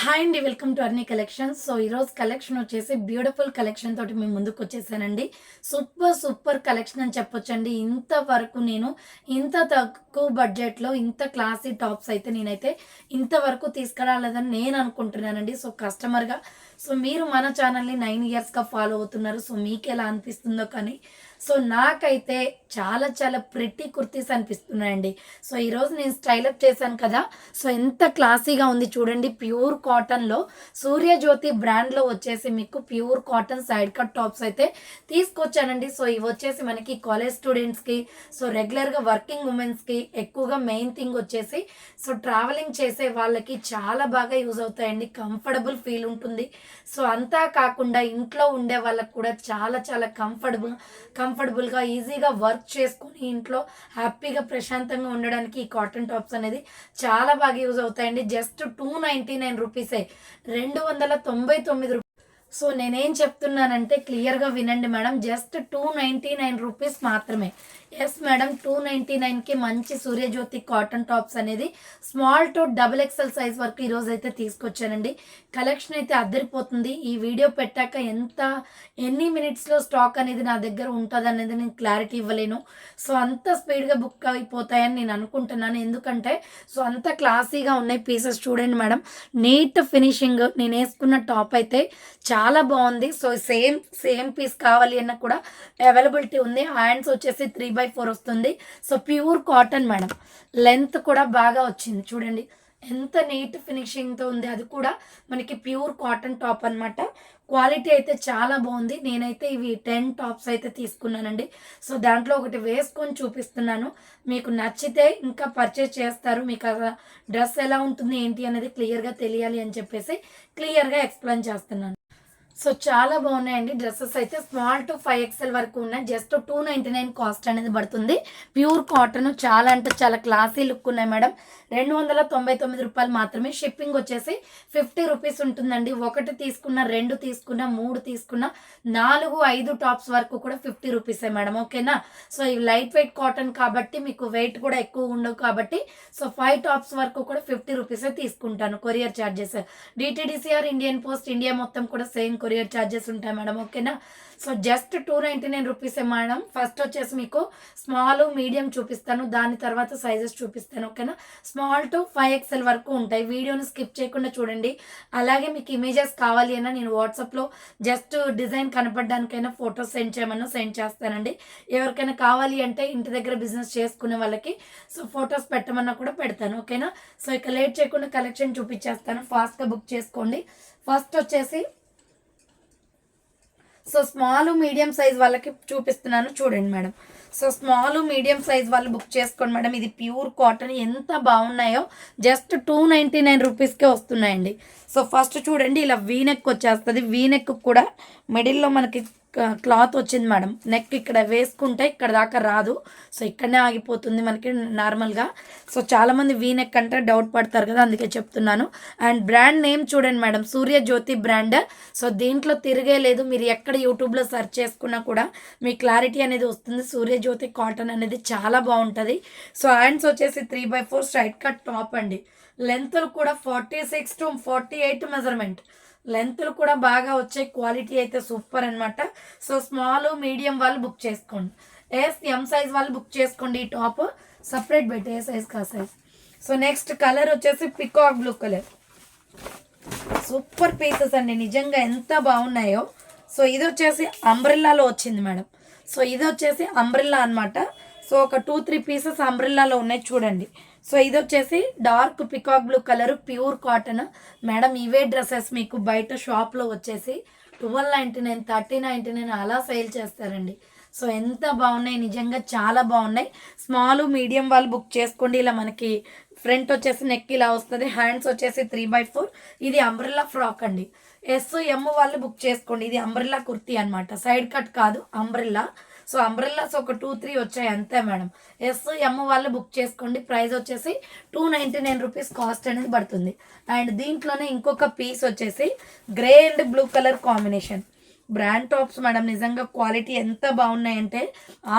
Hi అండి welcome to Arni collection so ఈరోజు collection వచ్చేసి బ్యూటిఫుల్ కలెక్షన్ తోటి మేము ముందుకు వచ్చేసానండి. సూపర్ సూపర్ కలెక్షన్ అని చెప్పొచ్చండి. ఇంతవరకు నేను ఇంత తక్కువ బడ్జెట్లో ఇంత క్లాసీ టాప్స్ అయితే నేనైతే ఇంతవరకు తీసుకురాలేదని నేను అనుకుంటున్నానండి. సో కస్టమర్గా సో మీరు మన ఛానల్ని నైన్ ఇయర్స్గా ఫాలో అవుతున్నారు. సో మీకు ఎలా అనిపిస్తుందో కానీ సో నాకైతే చాలా చాలా ప్రిట్టి కుర్తీస్ అనిపిస్తున్నాయండి. సో ఈరోజు నేను స్టైలప్ చేశాను కదా సో ఎంత క్లాసీగా ఉంది చూడండి ప్యూర్ కాటన్లో సూర్యజ్యోతి బ్రాండ్లో వచ్చేసి మీకు pure cotton side cut tops అయితే తీసుకొచ్చానండి. సో ఇవి వచ్చేసి మనకి కాలేజ్ స్టూడెంట్స్కి సో రెగ్యులర్గా వర్కింగ్ ఉమెన్స్కి ఎక్కువగా మెయిన్ థింగ్ వచ్చేసి సో ట్రావెలింగ్ చేసే వాళ్ళకి చాలా బాగా యూజ్ అవుతాయండి. కంఫర్టబుల్ ఫీల్ ఉంటుంది. సో అంతా కాకుండా ఇంట్లో ఉండే వాళ్ళకి కూడా చాలా చాలా కంఫర్టబుల్ కంఫర్టబుల్గా ఈజీగా వర్క్ చేసుకుని ఇంట్లో హ్యాపీగా ప్రశాంతంగా ఉండడానికి ఈ కాటన్ టాప్స్ అనేది చాలా బాగా యూజ్ అవుతాయండి. జస్ట్ టూ నైంటీ నైన్ రూపీసే రెండు వందల తొంభై తొమ్మిది రూపాయలు సో నేనేం చెప్తున్నానంటే క్లియర్గా వినండి madam. Just two ninety nine rupees మాత్రమే. ఎస్ మేడం టూ నైంటీ నైన్కి మంచి సూర్యజ్యోతి కాటన్ టాప్స్ అనేది small to double XL size వరకు ఈరోజు అయితే తీసుకొచ్చానండి. కలెక్షన్ అయితే అద్దరిపోతుంది. ఈ వీడియో పెట్టాక ఎంత ఎన్ని మినిట్స్లో స్టాక్ అనేది నా దగ్గర ఉంటుంది అనేది నేను క్లారిటీ ఇవ్వలేను. సో అంత స్పీడ్గా బుక్ అయిపోతాయని నేను అనుకుంటున్నాను. ఎందుకంటే సో అంత క్లాసీగా ఉన్నాయి పీసెస్ చూడండి మేడం నీట్ ఫినిషింగ్ నేను వేసుకున్న టాప్ అయితే చాలా బాగుంది. సో సేమ్ సేమ్ పీస్ కావాలి అన్న కూడా అవైలబిలిటీ ఉంది. హ్యాండ్స్ వచ్చేసి త్రీ బై ఫోర్ వస్తుంది. So pure cotton madam length కూడా బాగా వచ్చింది. చూడండి. ఎంత నీట్ ఫినిషింగ్తో ఉంది. అది కూడా మనకి ప్యూర్ కాటన్ టాప్ అన్నమాట. క్వాలిటీ అయితే చాలా బాగుంది. నేనైతే ఇవి టెన్ టాప్స్ అయితే తీసుకున్నానండి. సో దాంట్లో ఒకటి వేసుకొని చూపిస్తున్నాను. మీకు నచ్చితే ఇంకా పర్చేస్ చేస్తారు. మీకు ఆ డ్రెస్ ఎలా ఉంటుంది ఏంటి అనేది క్లియర్గా తెలియాలి అని చెప్పేసి క్లియర్గా ఎక్స్ప్లెయిన్ చేస్తున్నాను. సో చాలా బాగున్నాయండి డ్రెస్సెస్ అయితే స్మాల్ టు ఫైవ్ ఎక్స్ఎల్ వరకు ఉన్నాయి. Just two ninety nine cost అనేది పడుతుంది. ప్యూర్ కాటన్ చాలా అంటే చాలా క్లాసీ లుక్ ఉన్నాయి మేడం. రెండు వందల తొంభై తొమ్మిది రూపాయలు మాత్రమే షిప్పింగ్ వచ్చేసి ఫిఫ్టీ రూపీస్ ఉంటుందండి. ఒకటి తీసుకున్న రెండు తీసుకున్న మూడు తీసుకున్న నాలుగు ఐదు టాప్స్ వరకు కూడా ఫిఫ్టీ రూపీసే మేడం. ఓకేనా? సో ఇవి లైట్ వెయిట్ కాటన్ కాబట్టి మీకు వెయిట్ కూడా ఎక్కువ ఉండవు కాబట్టి సో ఫైవ్ టాప్స్ వరకు కూడా ఫిఫ్టీ రూపీసే తీసుకుంటాను courier charges DTDC or Indian post India మొత్తం కూడా సేమ్ కొరియర్ ఛార్జెస్ ఉంటాయి మేడం ఓకేనా? So just two ninety nine రూపీసే మేడం. ఫస్ట్ వచ్చేసి మీకు స్మాల్ మీడియం చూపిస్తాను. దాని తర్వాత సైజెస్ చూపిస్తాను ఓకేనా? స్మాల్ టు ఫైవ్ ఎక్స్ఎల్ వరకు ఉంటాయి. వీడియోని స్కిప్ చేయకుండా చూడండి. అలాగే మీకు ఇమేజెస్ కావాలి అయినా నేను వాట్సాప్లో జస్ట్ డిజైన్ కనపడడానికైనా ఫోటోస్ సెండ్ చేయమన్నా సెండ్ చేస్తానండి. ఎవరికైనా కావాలి అంటే ఇంటి దగ్గర బిజినెస్ చేసుకునే వాళ్ళకి సో ఫొటోస్ పెట్టమన్నా కూడా పెడతాను ఓకేనా? సో ఇక లేట్ చేయకుండా కలెక్షన్ చూపించేస్తాను. ఫాస్ట్గా బుక్ చేసుకోండి. ఫస్ట్ వచ్చేసి సో స్మాల్ మీడియం సైజ్ వాళ్ళకి చూపిస్తున్నాను చూడండి madam. So small medium size వాళ్ళు బుక్ చేసుకోండి మేడం. ఇది ప్యూర్ కాటన్ ఎంత బాగున్నాయో జస్ట్ టూ నైంటీ నైన్ రూపీస్కే వస్తున్నాయండి. సో ఫస్ట్ చూడండి ఇలా వీ నెక్ వచ్చేస్తుంది. వీ నెక్ కూడా మిడిల్లో మనకి క్లాత్ వచ్చింది మేడం. నెక్ ఇక్కడ వేసుకుంటే ఇక్కడ దాకా రాదు. సో ఇక్కడనే ఆగిపోతుంది మనకి నార్మల్గా సో చాలామంది వీ నెక్ అంటే డౌట్ పడతారు కదా అందుకే చెప్తున్నాను. అండ్ బ్రాండ్ నేమ్ చూడండి మేడం. సూర్యజ్యోతి బ్రాండ్. సో దీంట్లో తిరిగే లేదు. మీరు ఎక్కడ యూట్యూబ్లో సెర్చ్ చేసుకున్నా కూడా మీ క్లారిటీ అనేది వస్తుంది. సూర్యజ్యోతి కాటన్ అనేది చాలా బాగుంటుంది. సో హ్యాండ్స్ వచ్చేసి three by four straight cut top అండి. లెంత్లు కూడా forty six to forty eight measurement. లెంత్లు కూడా బాగా వచ్చే క్వాలిటీ అయితే సూపర్ అనమాట సో స్మాల్ మీడియం వాళ్ళు బుక్ చేసుకోండి. ఎస్ ఎం సైజ్ వాళ్ళు బుక్ చేసుకోండి ఈ టాప్. సపరేట్ బెట్ ఏ సైజ్ కా సైజ్ సో నెక్స్ట్ కలర్ వచ్చేసి peacock blue colour. Super pieces అండి. నిజంగా ఎంత బాగున్నాయో. సో ఇది వచ్చేసి అంబ్రెల్లాలో వచ్చింది మేడం. సో ఇది వచ్చేసి అంబ్రెల్లా అనమాట సో ఒక టూ త్రీ పీసెస్ అంబ్రెల్లాలో ఉన్నాయి చూడండి. సో ఇది వచ్చేసి dark peacock blue colour pure cotton. Madam ఇవే డ్రెస్సెస్ మీకు బయట షాప్లో వచ్చేసి twelve ninety nine thirty ninety nine అలా సేల్ చేస్తారండి. సో ఎంత బాగున్నాయి నిజంగా చాలా బాగున్నాయి. స్మాల్ మీడియం వాళ్ళు బుక్ చేసుకోండి. ఇలా మనకి ఫ్రంట్ వచ్చేసి నెక్ ఇలా వస్తుంది హ్యాండ్స్ వచ్చేసి త్రీ బై ఫోర్. ఇది అంబ్రెల్లా ఫ్రాక్ అండి. ఎస్ ఎమ్ వాళ్ళు బుక్ చేసుకోండి. ఇది అంబ్రెల్లా కుర్తీ అనమాట సైడ్ కట్ కాదు అంబ్రెల్లా. సో అంబ్రెల్లాస్ ఒక టూ త్రీ వచ్చాయి అంతే మేడం. ఎస్ ఎమ్ వాళ్ళు బుక్ చేసుకోండి. ప్రైస్ వచ్చేసి two ninety nine rupees cost అనేది పడుతుంది. అండ్ దీంట్లోనే ఇంకొక పీస్ వచ్చేసి grey and blue colour combination brand tops madam నిజంగా క్వాలిటీ ఎంత బాగున్నాయంటే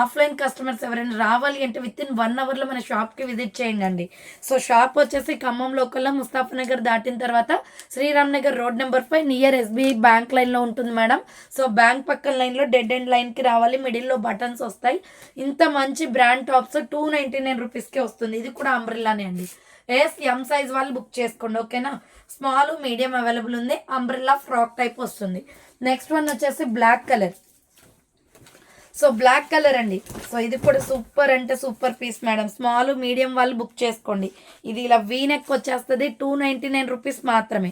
ఆఫ్లైన్ కస్టమర్స్ ఎవరైనా రావాలి అంటే విత్ ఇన్ వన్ అవర్లో మన షాప్కి విజిట్ చేయండి అండి సో షాప్ వచ్చేసి ఖమ్మం లోకల్లో ముస్తాఫ్ నగర్ దాటిన తర్వాత Sriram Nagar road number five near SBI bank లైన్లో ఉంటుంది మేడం. సో బ్యాంక్ పక్కన లైన్లో డెడ్ ఎండ్ లైన్కి రావాలి మిడిల్లో బటన్స్ వస్తాయి. ఇంత మంచి brand tops two ninety nine రూపీస్కే వస్తుంది. ఇది కూడా అంబ్రిల్లానే అండి. ఎస్ ఎం సైజ్ వాళ్ళు బుక్ చేసుకోండి ఓకేనా? స్మాల్ మీడియం అవైలబుల్ ఉంది అంబ్రిల్లా ఫ్రాక్ టైప్ వస్తుంది. నెక్స్ట్ వన్ వచ్చేసి black colour so black colour అండి. సో ఇది కూడా సూపర్ అంటే super piece madam small medium వాళ్ళు బుక్ చేసుకోండి. ఇది ఇలా వీనెక్ వచ్చేస్తుంది టూ నైంటీ నైన్ రూపీస్ మాత్రమే.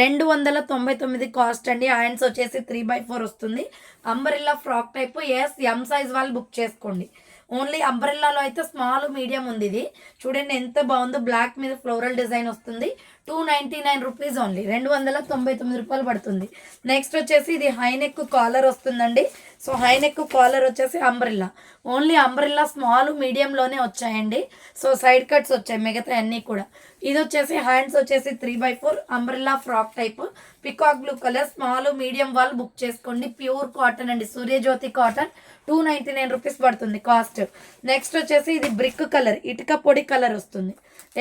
రెండు వందల తొంభై తొమ్మిది కాస్ట్ అండి. హ్యాండ్స్ వచ్చేసి త్రీ బై ఫోర్ వస్తుంది. Umbrella frock type S M size వాళ్ళు బుక్ చేసుకోండి. ఓన్లీ అంబ్రెల్లాలో అయితే స్మాల్ మీడియం ఉంది ఇది. చూడండి ఎంత బాగుందో. బ్లాక్ మీద ఫ్లోరల్ డిజైన్ వస్తుంది. Two ninety nine rupees only రెండు వందల తొంభై తొమ్మిది రూపాయలు పడుతుంది. నెక్స్ట్ వచ్చేసి ఇది హైనెక్ కాలర్ వస్తుందండి. సో హైనెక్ కాలర్ వచ్చేసి అంబ్రిల్లా. ఓన్లీ అంబ్రిల్లా స్మాల్ మీడియంలోనే వచ్చాయండి. సో సైడ్ కట్స్ వచ్చాయి మిగతా అన్నీ కూడా. ఇది వచ్చేసి హ్యాండ్స్ వచ్చేసి three by four umbrella frock type. Peacock blue colour small medium వాళ్ళు బుక్ చేసుకోండి. ప్యూర్ కాటన్ అండి Suryajyothi cotton. Two ninety nine rupees పడుతుంది కాస్ట్. నెక్స్ట్ వచ్చేసి ఇది బ్రిక్ కలర్ ఇటుక పొడి కలర్ వస్తుంది.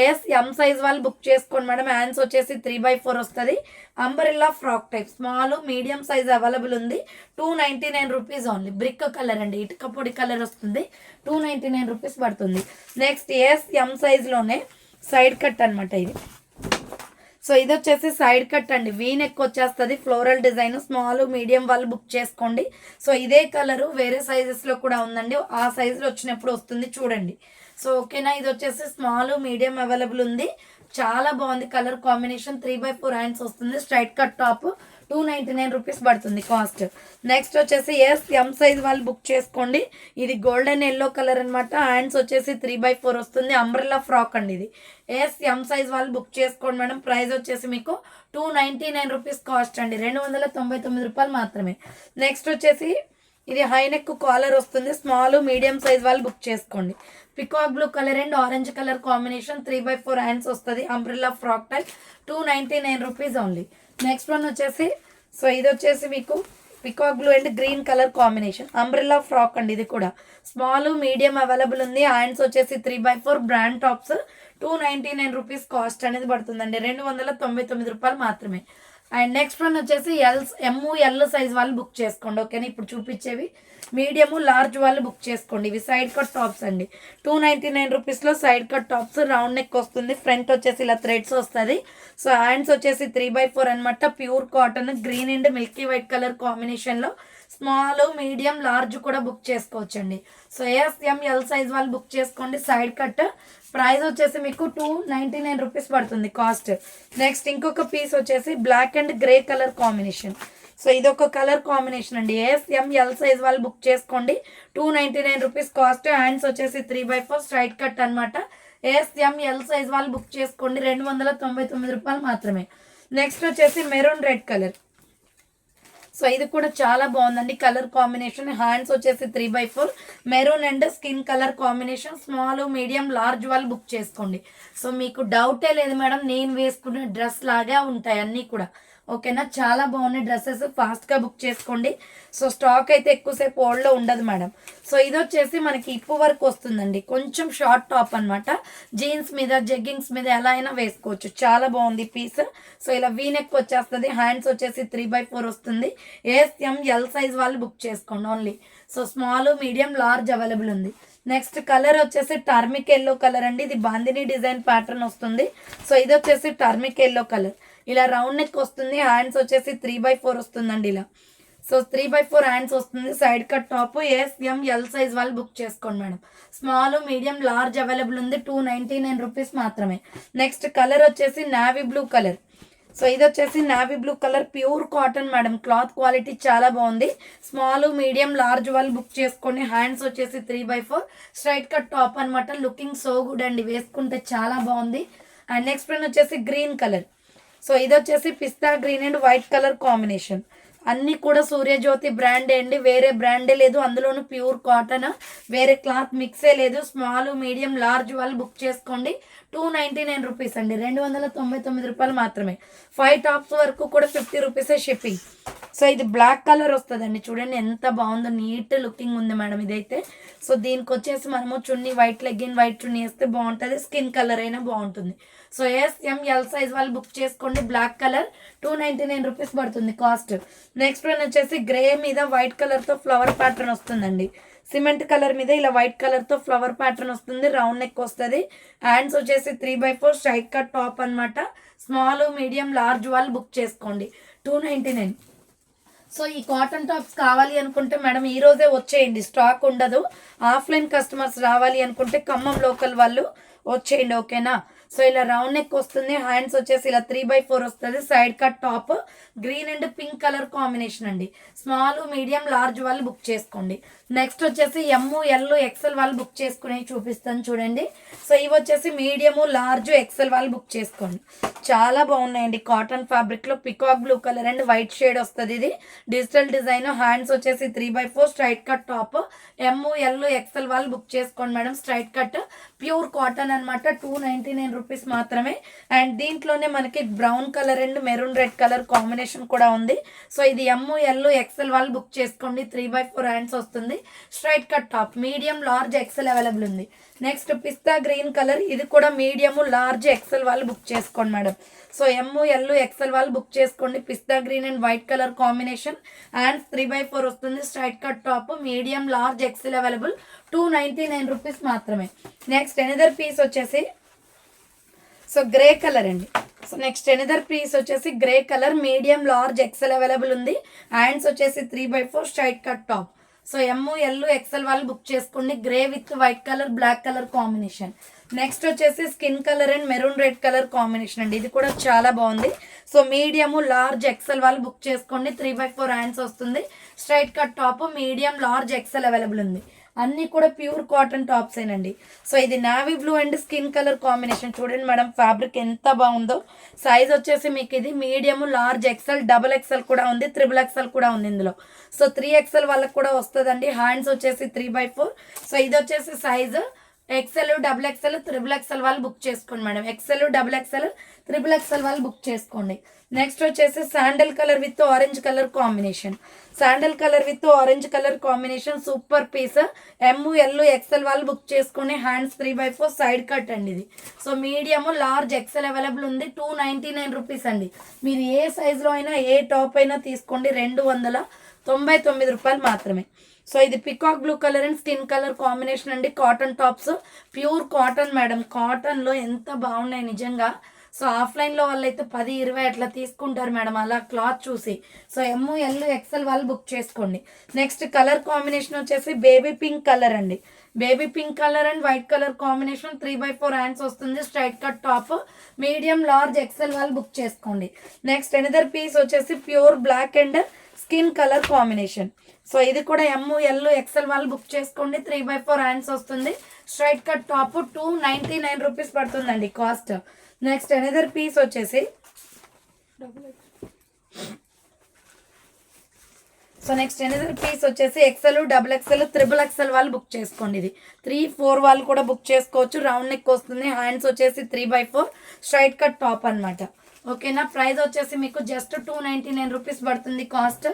ఎస్ ఎం సైజ్ వాళ్ళు బుక్ చేసుకోండి మేడం. హ్యాండ్స్ వచ్చేసి త్రీ బై ఫోర్ వస్తుంది. Umbrella frock type small medium size available ఉంది. Two ninety nine rupees only brick colour అండి. ఇటుక పొడి కలర్ వస్తుంది. టూ నైంటీ నైన్ రూపీస్ పడుతుంది నెక్స్ట్ ఎస్ ఎం సైజ్లోనే సైడ్ కట్ అనమాట ఇది. సో ఇది వచ్చేసి సైడ్ కట్ అండి. వీ నెక్ వచ్చేస్తుంది ఫ్లోరల్ డిజైన్ స్మాల్ మీడియం వాళ్ళు బుక్ చేసుకోండి. సో ఇదే కలరు వేరే సైజెస్లో కూడా ఉందండి. ఆ సైజులో వచ్చినప్పుడు వస్తుంది చూడండి. సో ఓకేనా? ఇది వచ్చేసి స్మాల్ మీడియం అవైలబుల్ ఉంది. చాలా బాగుంది colour combination. Three by four hands వస్తుంది. Straight cut top. Two ninety nine rupees పడుతుంది కాస్ట్. నెక్స్ట్ వచ్చేసి ఎస్ ఎం సైజ్ వాళ్ళు బుక్ చేసుకోండి. ఇది గోల్డెన్ ఎల్లో కలర్ అనమాట హ్యాండ్స్ వచ్చేసి త్రీ బై ఫోర్ వస్తుంది. అంబ్రెల్లా ఫ్రాక్ అండి ఇది. ఎస్ ఎం సైజ్ వాళ్ళు బుక్ చేసుకోండి మేడం. ప్రైస్ వచ్చేసి మీకు two ninety nine rupees cost అండి. రెండు వందల తొంభై తొమ్మిది రూపాయలు మాత్రమే. నెక్స్ట్ వచ్చేసి ఇది హైనెక్ కాలర్ వస్తుంది. స్మాల్ మీడియం సైజ్ వాళ్ళు బుక్ చేసుకోండి. Peacock blue colour and orange colour combination three by four hands వస్తుంది. Umbrella frock type two ninety nine rupees only next one వచ్చేసి సో ఇది వచ్చేసి మీకు peacock blue and green colour combination umbrella frock అండి ఇది కూడా. Small medium available ఉంది. Hands వచ్చేసి three by four brand tops two ninety nine rupees cost అనేది పడుతుందండి. రెండు వందల తొంభై తొమ్మిది రూపాయలు మాత్రమే. అండ్ నెక్స్ట్ వన్ వచ్చేసి ఎల్ ఎమ్ము ఎల్ సైజ్ వాళ్ళు బుక్ చేసుకోండి ఓకేనా? ఇప్పుడు చూపించేవి. మీడియము లార్జ్ వాళ్ళు బుక్ చేసుకోండి. ఇవి సైడ్ కట్ టాప్స్ అండి. టూ నైంటీ నైన్ రూపీస్లో side cut tops round neck వస్తుంది. ఫ్రంట్ వచ్చేసి ఇలా థ్రెడ్స్ వస్తుంది. సో హ్యాండ్స్ వచ్చేసి త్రీ బై ఫోర్ అనమాట pure cotton green and milky white colour కాంబినేషన్లో. స్మాల్ మీడియం లార్జ్ కూడా బుక్ చేసుకోవచ్చండి. So A S M L size వాళ్ళు బుక్ చేసుకోండి. సైడ్ కట్ ప్రైస్ వచ్చేసి మీకు టూ నైంటీ నైన్ రూపీస్ పడుతుంది కాస్ట్. నెక్స్ట్ ఇంకొక పీస్ వచ్చేసి black and grey colour combination so ఇది ఒక కలర్ కాంబినేషన్ అండి ఎస్ఎం ఎల్ సైజ్ వాళ్ళు బుక్ చేసుకోండి. Two ninety nine rupees cost. Hands వచ్చేసి three by four straight cut అనమాట A S M L size వాళ్ళు బుక్ చేసుకోండి. రెండు వందల తొంభై తొమ్మిది రూపాయలు మాత్రమే. నెక్స్ట్ వచ్చేసి మెరూన్ రెడ్ కలర్ సో ఇది కూడా చాలా బాగుందండి. కలర్ కాంబినేషన్ హ్యాండ్స్ వచ్చేసి three by four maroon and skin colour combination small medium large వాళ్ళు బుక్ చేసుకోండి. సో మీకు డౌటే లేదు మేడం నేను వేసుకునే డ్రెస్ లాగా ఉంటాయి అన్నీ కూడా. ఓకేనా? చాలా బాగున్నాయి డ్రెస్సెస్. ఫాస్ట్గా బుక్ చేసుకోండి. సో స్టాక్ అయితే ఎక్కువసేపు ఓల్డ్లో ఉండదు మేడం. సో ఇది వచ్చేసి మనకి ఇప్పు వరకు వస్తుందండి. కొంచెం షార్ట్ టాప్ అనమాట జీన్స్ మీద జగ్గింగ్స్ మీద ఎలా అయినా వేసుకోవచ్చు. చాలా బాగుంది పీస్. సో ఇలా వీనెక్ వచ్చేస్తుంది. హ్యాండ్స్ వచ్చేసి త్రీ బై ఫోర్ వస్తుంది. A S M L size వాళ్ళు బుక్ చేసుకోండి only. So small medium large available ఉంది. నెక్స్ట్ కలర్ వచ్చేసి టర్మిక్ ఎల్లో కలర్ అండి. ఇది బాందిని డిజైన్ ప్యాటర్న్ వస్తుంది. సో ఇది వచ్చేసి టర్మిక్ ఎల్లో కలర్. ఇలా రౌండ్ నెక్ వస్తుంది. హ్యాండ్స్ వచ్చేసి త్రీ బై ఫోర్ వస్తుందండి ఇలా. So three by four hands వస్తుంది. Side cut top S M L size వాళ్ళు బుక్ చేసుకోండి madam. Small medium large available ఉంది. టూ నైంటీ నైన్ రూపీస్ మాత్రమే. నెక్స్ట్ కలర్ వచ్చేసి నావీ బ్లూ కలర్. సో ఇది వచ్చేసి navy blue colour pure cotton madam cloth quality చాలా బాగుంది. Small medium large వాళ్ళు బుక్ చేసుకోండి హ్యాండ్స్ వచ్చేసి three by four straight cut top అనమాట లుకింగ్ సో గుడ్ అండి. వేసుకుంటే చాలా బాగుంది. అండ్ నెక్స్ట్ వన్ వచ్చేసి గ్రీన్ కలర్ సో ఇది వచ్చేసి pista green and white colour combination అన్నీ కూడా సూర్యజ్యోతి బ్రాండే అండి. వేరే బ్రాండే లేదు. అందులోనూ ప్యూర్ కాటన్ వేరే క్లాత్ మిక్సే లేదు. స్మాల్ మీడియం లార్జ్ వాళ్ళు బుక్ చేసుకోండి. టూ నైంటీ నైన్ రూపీస్ అండి. రెండు వందల తొంభై తొమ్మిది రూపాయలు మాత్రమే. ఫైవ్ టాప్స్ వరకు కూడా ఫిఫ్టీ రూపీసే షిప్పింగ్. సో ఇది బ్లాక్ కలర్ వస్తుందండి. చూడండి ఎంత బాగుందో నీట్ లుకింగ్ ఉంది మేడం ఇదైతే. సో దీనికి వచ్చేసి మనము చున్నీ వైట్ లెగ్గిన్ వైట్ చున్నీ వేస్తే బాగుంటుంది. స్కిన్ కలర్ అయినా బాగుంటుంది. So S M L size వాళ్ళు బుక్ చేసుకోండి black colour two ninety nine rupees పడుతుంది కాస్ట్ నెక్స్ట్ వన్ వచ్చేసి గ్రే మీద వైట్ కలర్తో ఫ్లవర్ ప్యాటర్న్ వస్తుందండి. సిమెంట్ కలర్ మీద ఇలా వైట్ కలర్తో ఫ్లవర్ ప్యాటర్న్ వస్తుంది రౌండ్ నెక్ వస్తుంది. హ్యాండ్స్ వచ్చేసి three by four straight cut top అనమాట స్మాల్ మీడియం లార్జ్ వాళ్ళు బుక్ చేసుకోండి టూ నైంటీ నైన్ సో ఈ కాటన్ టాప్స్ కావాలి అనుకుంటే మేడం ఈ రోజే వచ్చేయండి స్టాక్ ఉండదు. ఆఫ్లైన్ కస్టమర్స్ రావాలి అనుకుంటే ఖమ్మం లోకల్ వాళ్ళు వచ్చేయండి ఓకేనా సో ఇలా రౌండ్ నెక్ వస్తుంది హ్యాండ్స్ వచ్చేసి ఇలా త్రీ బై ఫోర్ వస్తుంది side cut top green and pink colour combination అండి. స్మాల్ మీడియం లార్జ్ వాళ్ళు బుక్ చేసుకోండి. నెక్స్ట్ వచ్చేసి ఎమ్ము ఎల్ ఎక్సెల్ వాళ్ళు బుక్ చేసుకుని చూపిస్తాను చూడండి. సో ఇవి వచ్చేసి మీడియము లార్జ్ ఎక్సెల్ వాళ్ళు బుక్ చేసుకోండి. చాలా బాగున్నాయండి. కాటన్ ఫ్యాబ్రిక్లో peacock blue colour and white shade వస్తుంది ఇది. డిజిటల్ డిజైన్ హ్యాండ్స్ వచ్చేసి three by four straight cut top M L XL వాళ్ళు బుక్ చేసుకోండి madam. Straight cut pure cotton అనమాట టూ నైంటీ నైన్ రూపీస్ మాత్రమే. అండ్ దీంట్లోనే మనకి brown colour and maroon red colour combination కూడా ఉంది. సో ఇది ఎమ్ ఎల్ ఎక్సెల్ వాళ్ళు బుక్ చేసుకోండి. త్రీ బై ఫోర్ హ్యాండ్స్ వస్తుంది. Straight cut top medium large XL available ఉంది. నెక్స్ట్ పిస్తా గ్రీన్ కలర్ ఇది కూడా మీడియము లార్జ్ ఎక్సెల్ వాళ్ళు బుక్ చేసుకోండి madam so M L XL వాళ్ళు బుక్ చేసుకోండి. Pista green and white colour combination and three by four వస్తుంది. Straight cut top medium large XL available two ninety nine rupees మాత్రమే. Next another piece వచ్చేసి so grey colour అండి. So next another piece వచ్చేసి grey colour medium large XL available ఉంది. Hands వచ్చేసి three by four straight cut top so M L XL వాళ్ళు book చేసుకోండి. Grey with white colour black colour combination next వచ్చేసి skin colour and maroon red colour combination అండి. ఇది కూడా చాలా బాగుంది. సో మీడియము లార్జ్ ఎక్సెల్ వాళ్ళు బుక్ చేసుకోండి. త్రీ బై ఫోర్ హ్యాండ్స్ వస్తుంది. Straight cut top medium large XL available ఉంది. అన్నీ కూడా ప్యూర్ కాటన్ టాప్స్ అండి సో ఇది navy blue and skin colour combination. చూడండి మేడం ఫ్యాబ్రిక్ ఎంత బాగుందో. సైజ్ వచ్చేసి మీకు ఇది medium large XL double XL కూడా ఉంది త్రిబుల్ ఎక్సెల్ కూడా ఉంది ఇందులో. సో త్రీ ఎక్సెల్ వాళ్ళకి కూడా వస్తుందండి. హ్యాండ్స్ వచ్చేసి త్రీ బై ఫోర్. సో ఇది వచ్చేసి size XL double XL triple XL వాళ్ళు బుక్ చేసుకోండి madam. XL double XL triple XL వాళ్ళు బుక్ చేసుకోండి. నెక్స్ట్ వచ్చేసి sandal colour with orange colour combination sandal colour with orange colour combination super piece M L XL వాళ్ళు book చేసుకోండి hands three by four side cut అండి ఇది. So medium large XL available ఉంది. Two ninety nine rupees అండి. మీరు ఏ సైజులో అయినా ఏ top అయినా తీసుకోండి. రెండు వందల తొంభై తొమ్మిది రూపాయలు మాత్రమే. సో ఇది peacock blue colour and skin colour combination అండి. Cotton tops pure cotton madam కాటన్లో ఎంత బాగున్నాయి నిజంగా. సో ఆఫ్లైన్లో వాళ్ళైతే పది ఇరవై అట్లా తీసుకుంటారు మేడం అలా క్లాత్ చూసి. సో ఎమ్ ఎల్ ఎక్సెల్ వాళ్ళు బుక్ చేసుకోండి. నెక్స్ట్ కలర్ కాంబినేషన్ వచ్చేసి బేబీ పింక్ కలర్ అండి. Baby pink colour and white colour combination three by four hands వస్తుంది. Straight cut top medium large XL వాళ్ళు బుక్ చేసుకోండి. Next another piece వచ్చేసి pure black and skin colour combination. So ఇది కూడా M L XL వాళ్ళు book చేసుకోండి. Three by four hands వస్తుంది. Straight cut top two ninety nine rupees పడుతుందండి cost. Next another piece వచ్చేసి. సో నెక్స్ట్ ఎనదర్ పీస్ వచ్చేసి XL double XL triple XL వాళ్ళు book చేసుకోండి ఇది. త్రీ ఫోర్ వాళ్ళు కూడా బుక్ చేసుకోవచ్చు. రౌండ్ నెక్ వస్తుంది. హ్యాండ్స్ వచ్చేసి three by four straight cut top అనమాట ఓకేనా? ప్రైస్ వచ్చేసి మీకు just two ninety nine rupees పడుతుంది కాస్ట్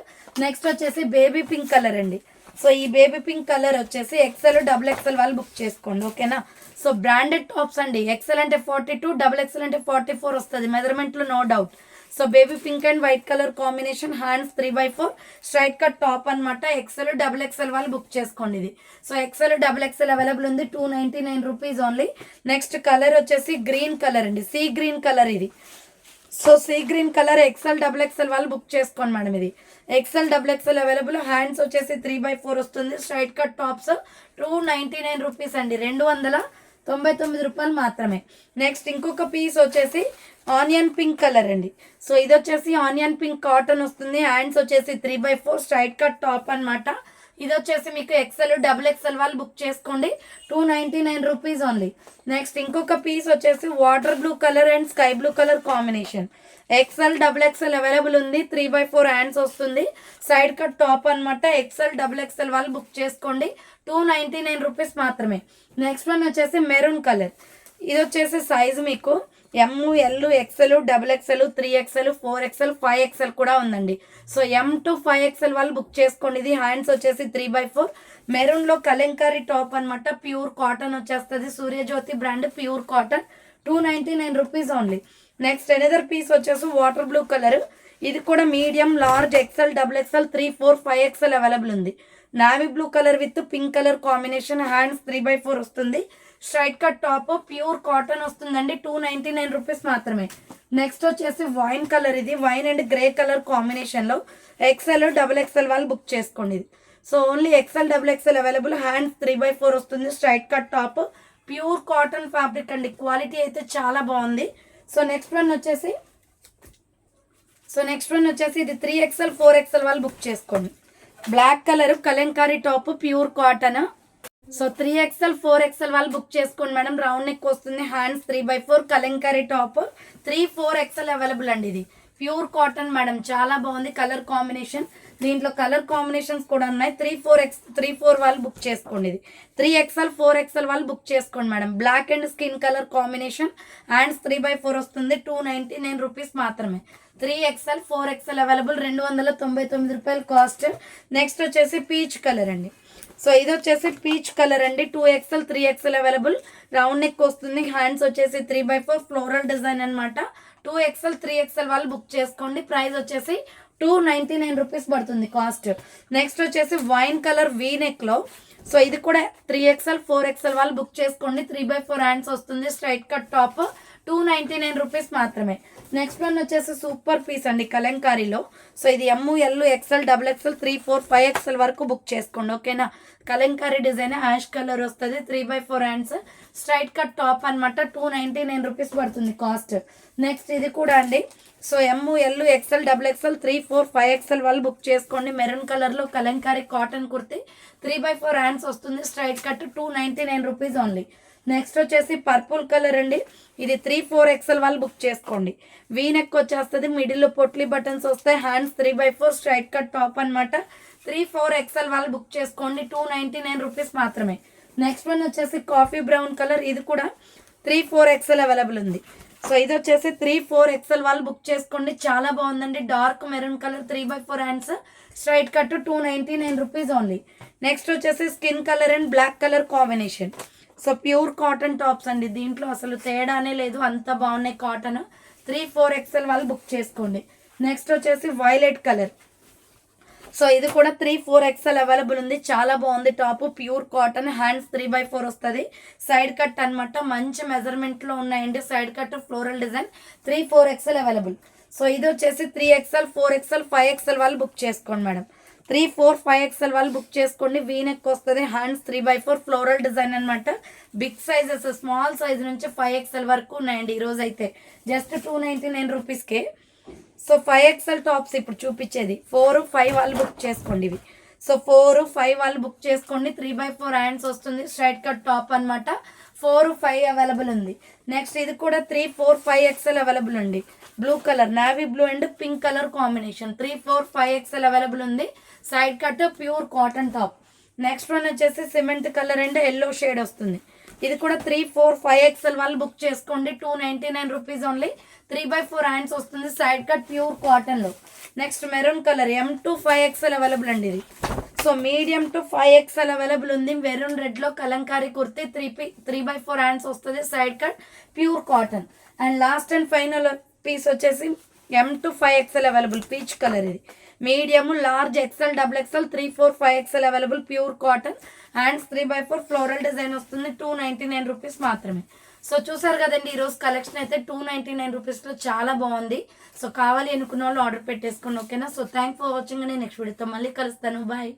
నెక్స్ట్ వచ్చేసి బేబీ పింక్ కలర్ అండి. సో ఈ బేబీ పింక్ కలర్ వచ్చేసి ఎక్సెల్ డబుల్ ఎక్సెల్ వాళ్ళు బుక్ చేసుకోండి. ఓకేనా? సో బ్రాండెడ్ టాప్స్ అండి. ఎక్సెల్ అంటే ఫార్టీ టూ డబుల్ ఎక్సెల్ అంటే ఫార్టీ ఫోర్ వస్తుంది మెజర్మెంట్లో no doubt so baby pink and white colour combination hands three by four straight cut top అనమాట XL double XL వాళ్ళు book చేసుకోండి ఇది. So XL double XL available ఉంది. Two ninety nine rupees only next colour వచ్చేసి green colour అండి. Sea green colour ఇది. So sea green colour XL double XL వాళ్ళు book చేసుకోండి మేడం ఇది. XL double XL available. Hands వచ్చేసి three by four వస్తుంది. Straight cut tops two ninety nine rupees అండి. రెండు వందల తొంభై తొమ్మిది రూపాయలు మాత్రమే. నెక్స్ట్ ఇంకొక పీస్ వచ్చేసి ఆనియన్ పింక్ కలర్ అండి. సో ఇది వచ్చేసి ఆనియన్ పింక్ కాటన్ వస్తుంది. హ్యాండ్స్ వచ్చేసి three by four straight cut top అనమాట ఇది వచ్చేసి మీకు ఎక్సెల్ డబుల్ ఎక్సెల్ వాళ్ళు బుక్ చేసుకోండి. Two ninety nine rupees only next ఇంకొక పీస్ వచ్చేసి water blue colour and sky blue colour combination XL double XL available ఉంది. త్రీ బై ఫోర్ హ్యాండ్స్ వస్తుంది. సైడ్ కట్ టాప్ అనమాట ఎక్సెల్ డబుల్ ఎక్సెల్ వాళ్ళు book చేసుకోండి. Two ninety nine rupees మాత్రమే. Next one వచ్చేసి maroon colour ఇది వచ్చేసి size మీకు M L XL double XL three XL four XL five XL కూడా ఉందండి. So M to five XL వాళ్ళు బుక్ చేసుకోండి. ఇది హ్యాండ్స్ వచ్చేసి త్రీ బై ఫోర్ మెరూన్లో కలంకారీ టాప్ అనమాట ప్యూర్ కాటన్ వచ్చేస్తుంది. Suryajyothi brand pure cotton two ninety nine rupees only next another piece వచ్చేసి వాటర్ బ్లూ కలర్ ఇది కూడా medium large XL double XL three four five XL available ఉంది. Navy blue colour with pink colour combination hands three by four వస్తుంది. Straight cut top pure cotton వస్తుందండి. Two ninety nine rupees మాత్రమే. Next వచ్చేసి wine colour ఇది. Wine and grey colour కాంబినేషన్లో XL double XL వాళ్ళు book చేసుకోండి ఇది. So only XL double XL available hands three by four వస్తుంది. Straight cut top pure cotton fabric అండి. Quality అయితే చాలా బాగుంది. సో నెక్స్ట్ వన్ వచ్చేసి సో నెక్స్ట్ వన్ వచ్చేసి ఇది త్రీ ఎక్స్ఎల్ ఫోర్ ఎక్స్ఎల్ వాళ్ళు బుక్ చేసుకోండి. Black colour kalamkari top pure cotton so three XL four XL వాళ్ళు బుక్ చేసుకోండి మేడం. రౌండ్ నెక్ వస్తుంది. Hands three by four kalamkari top three four XL available అండి ఇది. Pure cotton madam. చాలా బాగుంది. Colour combination దీంట్లో colour combinations కూడా ఉన్నాయి. Three four X three four వాళ్ళు బుక్ చేసుకోండి ఇది. త్రీ ఎక్స్ఎల్ ఫోర్ ఎక్స్ఎల్ వాళ్ళు బుక్ చేసుకోండి madam. Black and skin colour combination hands three by four వస్తుంది. టూ నైంటీ నైన్ రూపీస్ మాత్రమే. Three XL four XL available రెండు వందల తొంభై తొమ్మిది రూపాయలు కాస్ట్ నెక్స్ట్ వచ్చేసి పీచ్ కలర్ అండి. సో ఇది వచ్చేసి పీచ్ కలర్ అండి. Two XL three XL available. Round neck వస్తుంది. హ్యాండ్స్ వచ్చేసి three by four floral design అనమాట టూ ఎక్స్ఎల్ త్రీ ఎక్స్ఎల్ వాళ్ళు బుక్ చేసుకోండి. ప్రైస్ వచ్చేసి టూ నైంటీ నైన్ రూపీస్ పడుతుంది కాస్ట్. నెక్స్ట్ వచ్చేసి వైన్ కలర్ వీ నెక్లో సో ఇది కూడా త్రీ ఎక్స్ఎల్ ఫోర్ ఎక్స్ఎల్ వాళ్ళు బుక్ చేసుకోండి. త్రీ బై ఫోర్ హ్యాండ్స్ వస్తుంది. Straight cut top. Two ninety nine rupees మాత్రమే. నెక్స్ట్ వన్ వచ్చేసి సూపర్ పీస్ అండి కలంకారీలో. సో ఇది M L XL double XL three four five XL వరకు బుక్ చేసుకోండి ఓకేనా కలంకారీ డిజైన్ యాష్ కలర్ వస్తుంది three by four hands straight cut top అనమాట టూ నైంటీ నైన్ రూపీస్ పడుతుంది కాస్ట్ నెక్స్ట్ ఇది కూడా అండి. So M L XL double XL three four five XL వాళ్ళు బుక్ చేసుకోండి. మెరూన్ కలర్లో kalamkari cotton kurti three by four hands వస్తుంది straight cut two ninety nine rupees only next వచ్చేసి purple colour అండి. ఇది త్రీ ఫోర్ ఎక్స్ఎల్ వాళ్ళు book చేసుకోండి. V neck వచ్చేస్తుంది. మిడిల్లో పొట్లీ బటన్స్ వస్తాయి. Hands three by four straight cut top అనమాట త్రీ ఫోర్ ఎక్స్ఎల్ వాళ్ళు బుక్ చేసుకోండి. టూ నైంటీ నైన్ రూపీస్ మాత్రమే. నెక్స్ట్ వన్ వచ్చేసి కాఫీ బ్రౌన్ కలర్. ఇది కూడా త్రీ ఫోర్ ఎక్స్ఎల్ అవైలబుల్ ఉంది. సో ఇది వచ్చేసి త్రీ ఫోర్ ఎక్స్ఎల్ వాళ్ళు బుక్ చేసుకోండి. చాలా బాగుందండి. Dark maroon colour three by four hands. Straight cut two ninety nine rupees only. Next వచ్చేసి skin colour and black colour combination. So pure cotton tops అండి. దీంట్లో అసలు తేడానే లేదు. అంత బాగున్నాయి కాటన్. త్రీ ఫోర్ ఎక్స్ఎల్ వాళ్ళు బుక్ చేసుకోండి. నెక్స్ట్ వచ్చేసి వైలెట్ కలర్. సో ఇది కూడా త్రీ ఫోర్ ఎక్స్ఎల్ అవైలబుల్ ఉంది. చాలా బాగుంది top. Pure cotton. Hands three by four వస్తుంది. సైడ్ కట్ అనమాట మంచి మెజర్మెంట్లో ఉన్నాయండి. Side cut floral design. Three four XL available. So ఇది వచ్చేసి three XL four XL five XL వాళ్ళు బుక్ చేసుకోండి madam. Three four five XL వాళ్ళు బుక్ చేసుకోండి. వీనెక్ వస్తుంది. Hands three by four floral design అనమాట బిగ్ సైజెస్ స్మాల్ సైజ్ నుంచి five XL వరకు ఉన్నాయండి ఈరోజు అయితే జస్ట్ టూ నైంటీ నైన్ రూపీస్కే సో ఫైవ్ ఎక్స్ఎల్ టాప్స్ ఇప్పుడు చూపించేది. ఫోర్ ఫైవ్ వాళ్ళు బుక్ చేసుకోండి ఇవి. సో ఫోర్ ఫైవ్ వాళ్ళు బుక్ చేసుకోండి. త్రీ బై ఫోర్ హ్యాండ్స్ వస్తుంది. స్ట్రైట్ కట్ టాప్ అనమాట ఫోర్ ఫైవ్ అవైలబుల్ ఉంది. నెక్స్ట్ ఇది కూడా three four five XL available ఉంది. Blue colour navy blue and pink colour combination three four five XL available ఉంది. Side cut pure cotton top. Next one వచ్చేసి cement colour and yellow shade వస్తుంది. ఇది కూడా three four five XL వాళ్ళు book చేసుకోండి. Two ninety nine rupees only. Three by four hands వస్తుంది side cut pure కాటన్లో. Next maroon colour M to five XL available అండి ఇది. So medium to five XL available ఉంది. Maroon రెడ్లో kalamkari kurti three P three by four hands వస్తుంది side cut pure cotton. And last and final piece వచ్చేసి M to five XL available peach colour ఇది. Medium large XL double XL three four five XL available pure cotton hands three by four floral design వస్తుంది. Two ninety nine rupees మాత్రమే. So చూసారు కదండి ఈరోజు collection అయితే two ninety nine రూపీస్లో చాలా బాగుంది. సో కావాలి అనుకున్న వాళ్ళు ఆర్డర్ పెట్టేసుకోండి ఓకేనా సో థ్యాంక్ ఫర్ వాచింగ్ నేను నెక్స్ట్ వీడియోతో మళ్ళీ కలుస్తాను. బాయ్